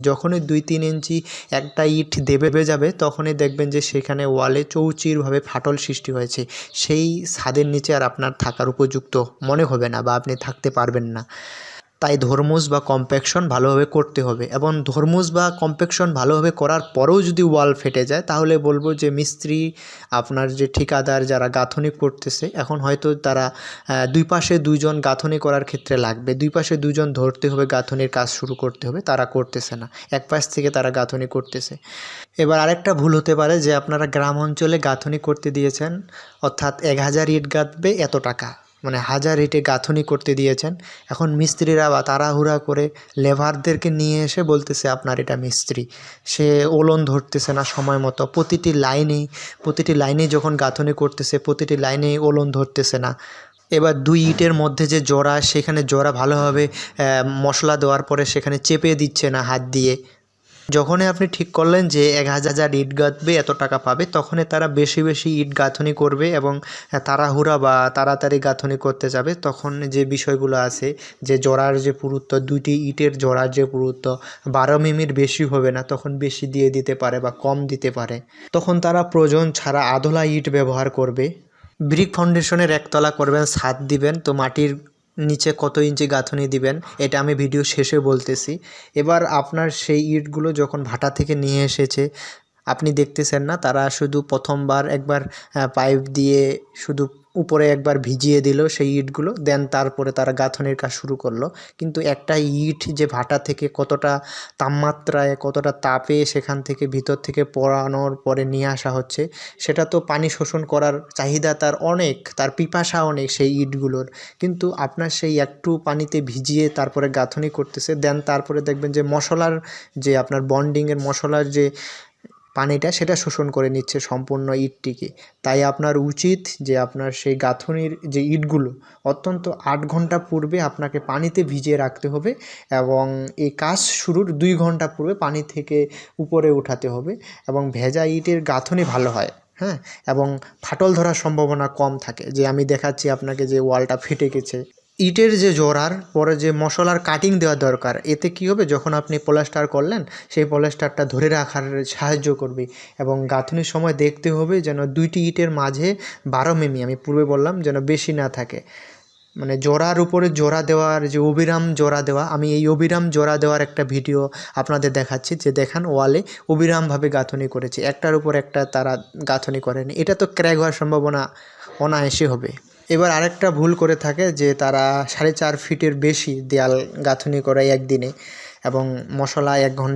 যখনই দুই তিন ইঞ্চি একটা ইট দেবে যাবে, তখনই দেখবেন যে সেখানে ওয়ালে চৌচিরভাবে ফাটল সৃষ্টি হয়েছে। সেই ছাদের নিচে আর আপনার থাকার উপযুক্ত মনে হবে না বা আপনি থাকতে পারবেন না। তাই ধর্মুস বা কম্প্যাকশন ভালোভাবে করতে হবে। এবং ধর্মুস বা কম্প্যাকশন ভালোভাবে করার পরেও যদি ওয়াল ফেটে যায়, তাহলে বলব যে মিস্ত্রি, আপনার যে ঠিকাদার যারা গাঁথনি করতেছে, এখন হয়তো তারা দুই পাশে দুইজন গাঁথনি করার ক্ষেত্রে লাগবে। দুই পাশে দুজন ধরতে হবে, গাঁথনির কাজ শুরু করতে হবে, তারা করতেছে না। এক পাশ থেকে তারা গাঁথনি করতেছে। এবার আরেকটা ভুল হতে পারে যে আপনারা গ্রাম অঞ্চলে গাঁথনি করতে দিয়েছেন, অর্থাৎ এক হাজার ইট গাঁথবে এত টাকা। মানে হাজার ইটে গাঁথনি করতে দিয়েছেন। এখন মিস্ত্রিরা বা তাড়াহুড়া করে লেবারদেরকে নিয়ে এসে বলতেছে, আপনার এটা মিস্ত্রি। সে ওলন ধরতেছে না সময় মতো। প্রতিটি লাইনেই প্রতিটি লাইনেই যখন গাঁথনি করতেছে, প্রতিটি লাইনেই ওলন ধরতেছে না। এবার দুই ইটের মধ্যে যে জোড়া, সেখানে জোড়া ভালোভাবে মশলা দেওয়ার পরে সেখানে চেপে দিচ্ছে না হাত দিয়ে। যখনই আপনি ঠিক করলেন যে এক হাজার ইট গাঁথবে, এত টাকা পাবে, তখনই তারা বেশি বেশি ইট গাঁথনি করবে এবং তাড়াহুড়া বা তাড়াতাড়ি গাঁথনি করতে যাবে। তখন যে বিষয়গুলো আছে, যে জোড়ার যে পুরুত্ব, দুইটি ইটের জোড়ার যে পুরুত্ব, বারো মিমির বেশি হবে না, তখন বেশি দিয়ে দিতে পারে বা কম দিতে পারে। তখন তারা প্রয়োজন ছাড়া আধলা ইট ব্যবহার করবে। ব্রিক ফাউন্ডেশনের একতলা করবেন, ছাদ দিবেন, তো মাটির নিচে কত ইঞ্চি গাঁথনি দিবেন, এটা আমি ভিডিও শেষে বলতেছি। এবার আপনার সেই ইটগুলো যখন ভাটা থেকে নিয়ে এসেছে, আপনি দেখতেছেন না, তারা শুধু প্রথমবার একবার পাইপ দিয়ে শুধু উপরে একবার ভিজিয়ে দিল সেই ইটগুলো, দেন তারপরে তারা গাঁথনির কাজ শুরু করল। কিন্তু একটা ইট যে ভাটা থেকে কতটা তাপমাত্রায়, কতটা তাপে সেখান থেকে ভিতর থেকে পড়ানোর পরে নিয়ে আসা হচ্ছে, সেটা তো পানি শোষণ করার চাহিদা তার অনেক, তার পিপাসা অনেক সেই ইটগুলোর। কিন্তু আপনার সেই একটু পানিতে ভিজিয়ে তারপরে গাঁথনি করতেছে, দেন তারপরে দেখবেন যে মশলার যে আপনার বন্ডিংয়ের মশলার যে পানিটা সেটা শোষণ করে নিচ্ছে সম্পূর্ণ ইটটিকে। তাই আপনার উচিত যে আপনার সেই গাঁথনির যে ইটগুলো, অত্যন্ত আট ঘণ্টা পূর্বে আপনাকে পানিতে ভিজিয়ে রাখতে হবে এবং এই কাজ শুরুর দুই ঘণ্টা পূর্বে পানি থেকে উপরে উঠাতে হবে এবং ভেজা ইটের গাঁথনি ভালো হয় হ্যাঁ? এবং ফাটল ধরার সম্ভাবনা কম থাকে। যে আমি দেখাচ্ছি আপনাকে যে ওয়ালটা ফেটে গেছে। ইটের যে জোড়ার পরে যে মশলার কাটিং দেওয়া দরকার, এতে কী হবে? যখন আপনি প্লাস্টার করলেন, সেই প্লাস্টারটা ধরে রাখার সাহায্য করবে এবং গাঁথনির সময় দেখতে হবে যেন দুইটি ইটের মাঝে বারো মিমি, আমি পূর্বে বললাম, যেন বেশি না থাকে। মানে জোড়ার উপরে জোড়া দেওয়ার যে অবিরাম জোড়া দেওয়া, আমি এই অবিরাম জোড়া দেওয়ার একটা ভিডিও আপনাদের দেখাচ্ছি যে দেখান ওয়ালে অবিরামভাবে গাঁথনি করেছে। একটার উপর একটা তারা গাঁথনি করেনি। এটা তো ক্র্যাক হওয়ার সম্ভাবনা অনায়াসে হবে। এবার আরেকটা ভুল করে থাকে যে তারা সাড়ে চার ফিটের বেশি দেয়াল গাঁথুনি করে একদিনে এবং মশলা এক ঘণ্টা